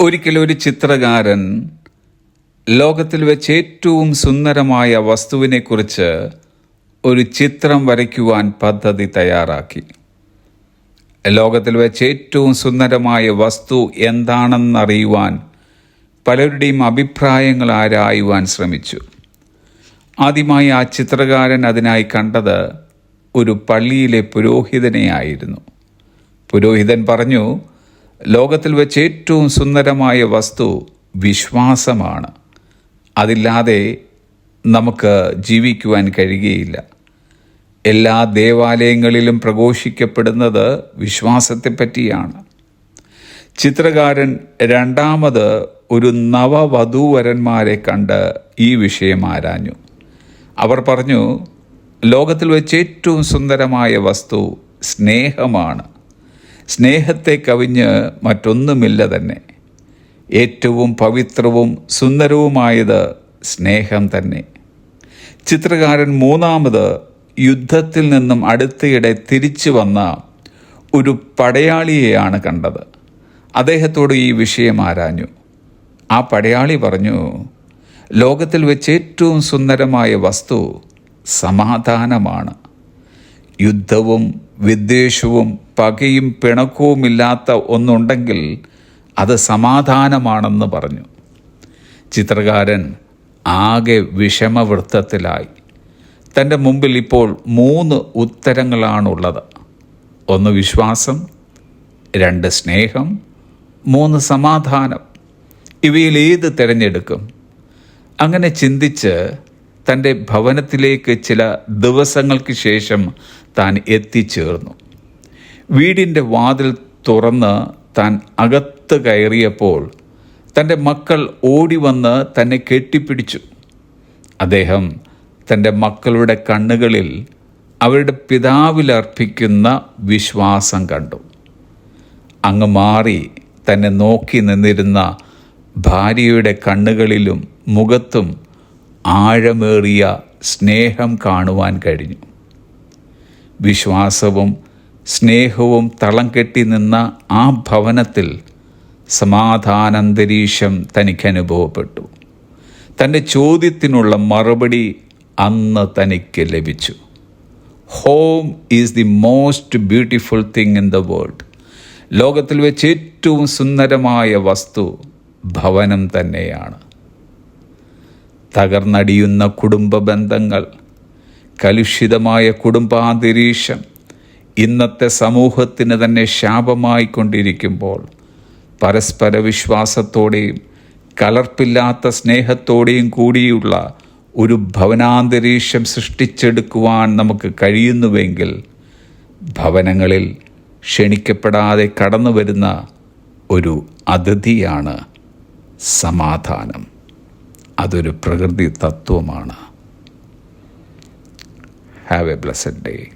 ഒരിക്കലൊരു ചിത്രകാരൻ ലോകത്തിൽ വെച്ച് ഏറ്റവും സുന്ദരമായ വസ്തുവിനെക്കുറിച്ച് ഒരു ചിത്രം വരയ്ക്കുവാൻ പദ്ധതി തയ്യാറാക്കി. ലോകത്തിൽ വെച്ച് ഏറ്റവും സുന്ദരമായ വസ്തു എന്താണെന്നറിയുവാൻ പലരുടെയും അഭിപ്രായങ്ങൾ ആരായുവാൻ ശ്രമിച്ചു. ആദ്യമായി ആ ചിത്രകാരൻ അതിനായി കണ്ടത് ഒരു പള്ളിയിലെ പുരോഹിതനെയായിരുന്നു. പുരോഹിതൻ പറഞ്ഞു ലോകത്തിൽ വെച്ച് ഏറ്റവും സുന്ദരമായ വസ്തു വിശ്വാസമാണ്. അതില്ലാതെ നമുക്ക് ജീവിക്കുവാൻ കഴിയുകയില്ല. എല്ലാ ദേവാലയങ്ങളിലും പ്രഘോഷിക്കപ്പെടുന്നത് വിശ്വാസത്തെപ്പറ്റിയാണ് ചിത്രകാരൻ രണ്ടാമത് ഒരു നവവധൂവരന്മാരെ കണ്ട് ഈ വിഷയം ആരാഞ്ഞു. അവർ പറഞ്ഞു ലോകത്തിൽ വെച്ച് ഏറ്റവും സുന്ദരമായ വസ്തു സ്നേഹമാണ്. സ്നേഹത്തെ കവിഞ്ഞ് മറ്റൊന്നുമില്ല തന്നെ. ഏറ്റവും പവിത്രവും സുന്ദരവുമായത് സ്നേഹം തന്നെ. ചിത്രകാരൻ മൂന്നാമത് യുദ്ധത്തിൽ നിന്നും അടുത്തയിടെ തിരിച്ചു വന്ന ഒരു പടയാളിയെയാണ് കണ്ടത്. അദ്ദേഹത്തോട് ഈ വിഷയം ആരാഞ്ഞു? ആ പടയാളി പറഞ്ഞു ലോകത്തിൽ വെച്ച് ഏറ്റവും സുന്ദരമായ വസ്തു സമാധാനമാണ്. യുദ്ധവും വിദ്വേഷവും പകയും പിണക്കവുമില്ലാത്ത ഒന്നുണ്ടെങ്കിൽ അത് സമാധാനമാണെന്ന് പറഞ്ഞു. ചിത്രകാരൻ ആകെ വിഷമവൃത്തത്തിലായി. തന്റെ മുമ്പിൽ ഇപ്പോൾ മൂന്ന് ഉത്തരങ്ങളാണുള്ളത്. ഒന്ന് വിശ്വാസം രണ്ട് സ്നേഹം മൂന്ന് സമാധാനം. ഇവയിൽ ഏത് തിരഞ്ഞെടുക്കും? അങ്ങനെ ചിന്തിച്ച് തന്റെ ഭവനത്തിലേക്ക് ചില ദിവസങ്ങൾക്ക് ശേഷം താൻ എത്തിച്ചേർന്നു. വീടിന്റെ വാതിൽ തുറന്ന് താൻ അകത്ത് കയറിയപ്പോൾ തന്റെ മക്കൾ ഓടി വന്ന് തന്നെ കെട്ടിപ്പിടിച്ചു. അദ്ദേഹം തന്റെ മക്കളുടെ കണ്ണുകളിൽ അവരുടെ പിതാവിലർപ്പിക്കുന്ന വിശ്വാസം കണ്ടു. അങ്ങ് മാറി തന്നെ നോക്കി നിന്നിരുന്ന ഭാര്യയുടെ കണ്ണുകളിലും മുഖത്തും ആഴമേറിയ സ്നേഹം കാണുവാൻ കഴിഞ്ഞു. വിശ്വാസവും സ്നേഹവും തളം കെട്ടി നിന്ന ആ ഭവനത്തിൽ സമാധാനാന്തരീക്ഷം തനിക്ക് അനുഭവപ്പെട്ടു തന്റെ ചോദ്യത്തിനുള്ള മറുപടി അന്ന് തനിക്ക് ലഭിച്ചു. Home is the most beautiful thing in the world ലോകത്തിൽ വെച്ച് ഏറ്റവും സുന്ദരമായ വസ്തു ഭവനം തന്നെയാണ്. തകർന്നടിയുന്ന കുടുംബ ബന്ധങ്ങൾ കലുഷിതമായ കുടുംബാന്തരീക്ഷം ഇന്നത്തെ സമൂഹത്തിന് തന്നെ ശാപമായി കൊണ്ടിരിക്കുമ്പോൾ പരസ്പര വിശ്വാസത്തോടെയും കലർപ്പില്ലാത്ത സ്നേഹത്തോടെയും കൂടിയുള്ള ഒരു ഭവനാന്തരീക്ഷം സൃഷ്ടിച്ചെടുക്കുവാൻ നമുക്ക് കഴിയുന്നുവെങ്കിൽ ഭവനങ്ങളിൽ ക്ഷണിക്കപ്പെടാതെ കടന്നു വരുന്ന ഒരു അതിഥിയാണ് സമാധാനം. അതൊരു പ്രകൃതി തത്വമാണ്. Have A blessed day